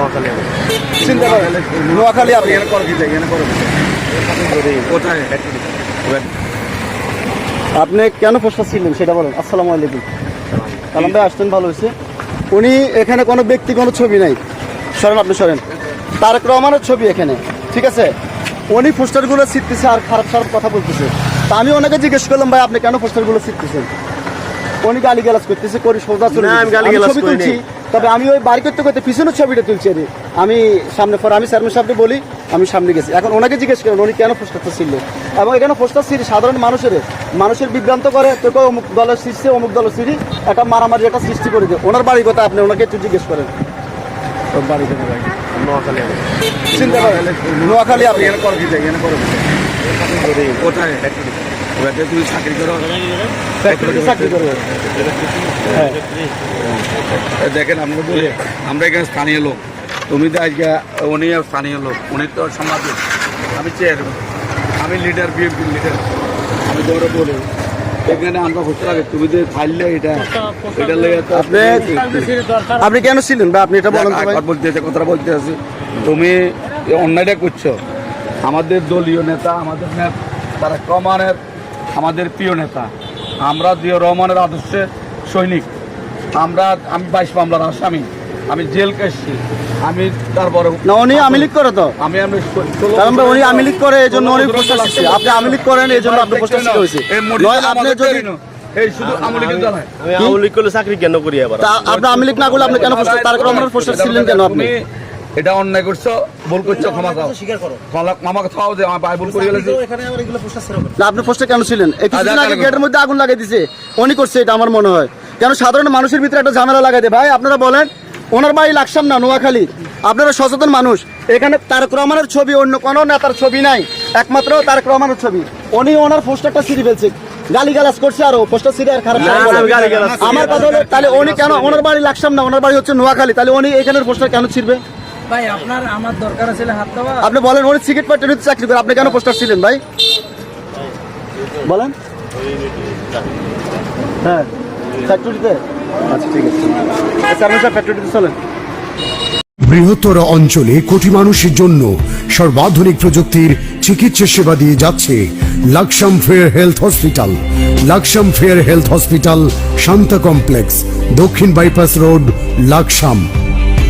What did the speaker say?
নোয়াখালী। চিন্তা করেন নোয়াখালী আপনি এখানে করো যায় এখানে করো কোথায়? আপনি কেন প্রশ্ন ছিলেন সেটা বলেন আসসালামু আলাইকুম। কালাম ভাই আসতেন ভালো হয়েছে। উনি এখানে কোনো ব্যক্তি কোনো ছবি নাই। সরেন আপনি সরেন। তারেক রহমানের ছবি এখানে ঠিক আছে? উনি পোস্টারগুলো ছিটতেছে আর খারাপ খারাপ কথা বলতেছে। তা আমি ওনাকে জিজ্ঞেস করলাম ভাই আপনি কেন পোস্টারগুলো ছিটতেছেন? উনি গালি গালাজ করতেছে করে সোজা চলে আমি যেতেছে। গালিগালাজ ছবি করি তুলছি। নাই। তবে আমি ওই বাড়ি করতে করতে পিছনের ছবিটা তুলছি আরে আমি সামনে পর আমি স্যারমের সামনে বলি আমি সামনে গেছি। এখন ওনাকে জিজ্ঞেস করেন উনি কেন পোস্টারটা ছিল এবং এখানে পোস্টার সিঁড়ি সাধারণ মানুষের মানুষের বিভ্রান্ত করে তো কেউ অমুক দলের সৃষ্টি অমুক দলের সিঁড়ি একটা মারামারি একটা সৃষ্টি করে দেয় ওনার বাড়ির কথা আপনি ওনাকে একটু জিজ্ঞেস করেন। বাড়ি চিন্তা করেন। নোয়াখালী আপনি। কোথায়? এবার তুমি চাকরি করো। চাকরি হ্যাঁ। দেখেন আমরা বলি আমরা এখানে স্থানীয় লোক। তুমি তো আজকে উনি স্থানীয় লোক উনি তো সমাজে আমি চেয়ারম্যান আমি লিডার বিএনপি লিডার আমি তোমরা বলি এখানে আমরা হতে লাগে তুমি যে ফাইললে এটা এটা লেগে তো আপনি আপনি কেন ছিলেন বা আপনি এটা বলেন তো বলতে কথাটা বলতে আছি। তুমি অন্যায়টা করছ। আমাদের দলীয় নেতা আমাদের তারা রহমানের আমাদের প্রিয় নেতা। আমরা জিয়া রহমানের আদর্শের সৈনিক। আমরা আমি বাইশ মামলার আসামি। আমি জেল কেসছি আমি তারপরে না উনি আমি আমিলিক করে তো। আমি আমি কারণ উনি বছর- আমিলিক করে এই জন্য উনি শিখছে আপনি আমিলিক করেন এই জন্য আপনি হয়েছে। মরিচ নয় আপনি যদি এই শুধু আমি চাকরি কেন করি আবার? আপনি আমিলিক না করলে আপনি কেন তারেক রহমানের পোস্টার ছিলেন কেন আপনি? এটা অন্যায় করছ ভুল করছ ক্ষমা চাও। ক্ষমা- চাও যে আমার ভাই ভুল করে গেলেছি না। আপনি পোস্টার কেন ছিলেন? এই কিছুদিন আচ্ছা, আগে আচ্ছা। গেটের মধ্যে আগুন লাগাই দিছে। উনি করছে এটা আমার মনে হয়। কেন সাধারণ মানুষের ভিতরে একটা ঝামেলা লাগাই দেয়? ভাই আপনারা বলেন ওনার বাড়ি লাকসাম না নোয়াখালী। আপনারা সচেতন মানুষ। এখানে তারেক রহমানের ছবি অন্য কোনো নেতার ছবি নাই। একমাত্র তারেক রহমানের ছবি। উনি ওনার পোস্টারটা ছিঁড়ে ফেলছে। গালি গালাজ করছে আর। পোস্টার ছিঁড়ে আর খারাপ গালিগালাজ আমার কথা হলো তাহলে উনি কেন ওনার বাড়ি লাকসাম না ওনার বাড়ি হচ্ছে নোয়াখালী। তাহলে উনি এখানের পোস্টার কেন ছিড়বে? ভাই আপনার আমার দরকার আছে হাত দেওয়া। আপনি বলেন উনি সিগারেট ফ্যাক্টরিতে চাকরি করে আপনি কেন পোস্টার ছিলেন ভাই? বলেন। হ্যাঁ ফ্যাক্টরিতে আচ্ছা ঠিক আছে। আচ্ছা আপনি স্যার ফ্যাক্টরিতে চলেন। বৃহত্তর অঞ্চলে কোটি মানুষের জন্য সর্বাধুনিক প্রযুক্তির চিকিৎসা সেবা দিয়ে যাচ্ছে Laksam fair health hospital. Laksam fair health hospital Shanta complex দক্ষিণ বাইপাস রোড লাকসাম।